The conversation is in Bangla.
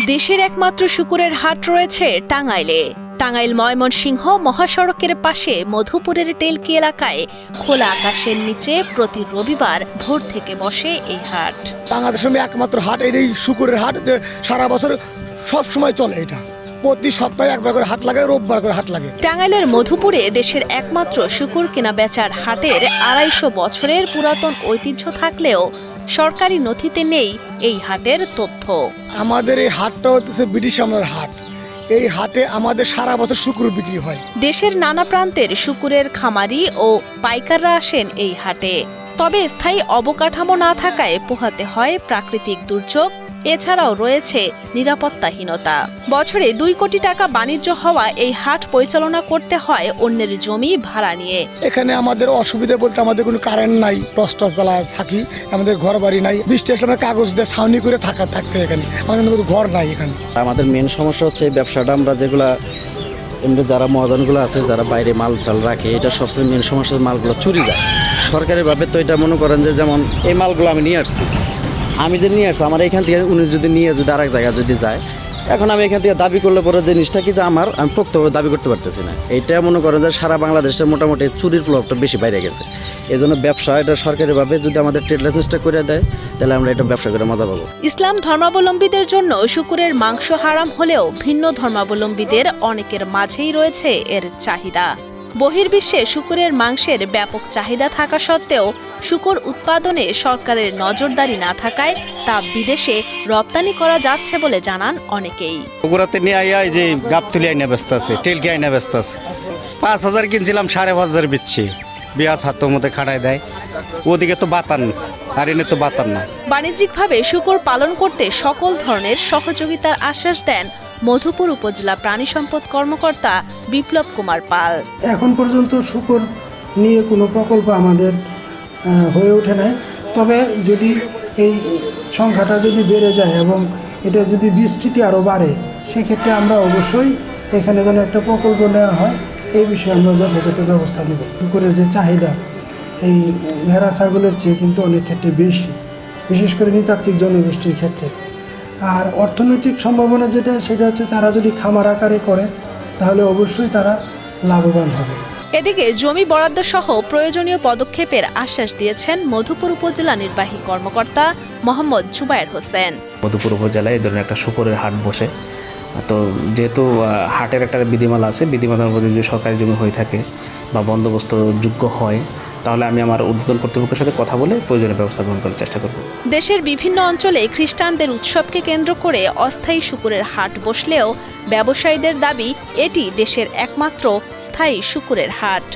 দেশের একমাত্র শুকুরের হাট রয়েছে টাঙ্গাইলে। টাঙ্গাইল ময়মনসিংহ মহাসড়কের পাশে মধুপুরের টেলকি এলাকায় খোলা আকাশের নিচে প্রতি রবিবার ভোর থেকে বসে এই হাট। বাংলাদেশের একমাত্র হাট এটাই শুকুরের হাট যে সারা বছর সব সময় চলে এটা। প্রতি সপ্তাহে একবার করে হাট লাগে রোববার করে হাট লাগে। টাঙ্গাইলের মধুপুরে দেশের একমাত্র শুকুর কেনা বেচার হাটের আড়াইশো বছরের পুরাতন ঐতিহ্য থাকলেও সরকারি নথিতে নেই এই হাটের তথ্য। আমাদের এই হাটটা হচ্ছে ব্রিটিশ আমলের হাট। এই হাটে আমাদের সারা বছর শুকুর বিক্রি হয়। দেশের নানা প্রান্তের শুকুরের খামারি ও পাইকাররা আসেন এই হাটে। তবে স্থায়ী অবকাঠামো না থাকায় পোহাতে হয় প্রাকৃতিক দুর্যোগ এছাড়াও রয়েছে নিরাপত্তাহীনতা। বছরে দুই কোটি টাকা বাণিজ্য হওয়া এই হাট পরিচালনা করতে হয় অন্যের জমি ভাড়া নিয়ে। এখানে আমাদের অসুবিধা বলতে আমাদের কোনো কারেন্ট নাই টস টস জ্বালা থাকি আমাদের ঘর বাড়ি নাই বৃষ্টি আসলে কাগজ দিয়ে ছাউনি করে থাকা থাকতে এখানে আমাদের কোনো ঘর নাই এখানে। আমাদের মেন সমস্যা হচ্ছে এই ব্যবসাটা আমরা যেগুলা এমনি যারা মহাজনগুলো আছে যারা বাইরে মাল চাল রাখে এটা সবচেয়ে মেন সমস্যা মালগুলো চুরি যায়। সরকারিভাবে তো এটা মনে করেন যে যেমন এই মালগুলো আমি নিয়ে আসছি। আমি যে নিয়ে আসছি, আমার এখান থেকে উনি যদি নিয়ে যদি আরেক জায়গায় যদি যায়, এখন আমি এখান থেকে দাবি করলে পরে জিনিসটা কি যে আমার, আমি পোক্তভাবে দাবি করতে পারতেছি না। এটা মনে করেন যে সারা বাংলাদেশে মোটামুটি চুরির প্রভাবটা বেশি বাইরে গেছে। এই জন্য ব্যবসা এটা সরকারিভাবে যদি আমাদের ট্রেড লাইসেন্সটা করে দেয়, তাহলে আমরা এটা ব্যবসা করে মজা পাবো। ইসলাম ধর্মাবলম্বীদের জন্য শুকুরের মাংস হারাম হলেও ভিন্ন ধর্মাবলম্বীদের অনেকের মাঝেই রয়েছে এর চাহিদা। বহির্বিশ্বে শুকুরের মাংসের ব্যাপক চাহিদা থাকা সত্ত্বেও শুকর উৎপাদনে সরকারের নজরদারি না থাকায় তা বিদেশে রপ্তানি করা যাচ্ছে বলে জানান অনেকেই। বগুড়াতে নিয়ে এই যে গাবতুলি আইনা ব্যস্ত আছে টেলকি আইনা ব্যস্ত আছে। পাঁচ হাজার কিনছিলাম সাড়ে পাঁচ হাজার বিচ্ছি। বিয়া ছাত্র মধ্যে খাটায় দেয়। ওদিকে তো বাতান আর এনে তো বাতান না। বাণিজ্যিকভাবে শুকর পালন করতে সকল ধরনের সহযোগিতার আশ্বাস দেন মধুপুর উপজেলা প্রাণী সম্পদ কর্মকর্তা বিপ্লব কুমার পাল। এখন পর্যন্ত শুকর নিয়ে কোনো প্রকল্প আমাদের হয়ে ওঠে নাই। তবে যদি এই সংখ্যাটা যদি বেড়ে যায় এবং এটা যদি বৃষ্টিতে আরও বাড়ে, সেক্ষেত্রে আমরা অবশ্যই এখানে যেন একটা প্রকল্প নেওয়া হয়, এই বিষয়ে আমরা যথাযথ ব্যবস্থা নেব। শুকরের যে চাহিদা, এই ভেড়া ছাগলের চেয়ে কিন্তু অনেক ক্ষেত্রে বেশি। বিশেষ করে নৃতাত্ত্বিক জনগোষ্ঠীর ক্ষেত্রে। আর অর্থনৈতিক সম্ভাবনা যেটা সেটা হচ্ছে তারা যদি খামার আকারে করে তাহলে অবশ্যই তারা লাভবান হবে। এদিকে জমি বরাদ্দ সহ প্রয়োজনীয় পদক্ষেপের আশ্বাস দিয়েছেন মধুপুর উপজেলা নির্বাহী কর্মকর্তা মোহাম্মদ জুবায়ের হোসেন। মধুপুর উপজেলায় এই ধরনের একটা শুকরের হাট বসে। তো যেহেতু হাটের একটা বিধিমালা আছে বিধিমালার মধ্যে যদি সরকারি জমি হয়ে থাকে বা বন্দোবস্ত যোগ্য হয় তাহলে আমি আমার উদ্বোধন কর্তৃপক্ষের সাথে কথা বলে প্রয়োজনীয় ব্যবস্থা গ্রহণ করার চেষ্টা করব। দেশের বিভিন্ন অঞ্চলে খ্রিস্টানদের উৎসবকে কেন্দ্র করে অস্থায়ী শুকুরের হাট বসলেও ব্যবসায়ীদের দাবি, এটি দেশের একমাত্র স্থায়ী শুকুরের হাট।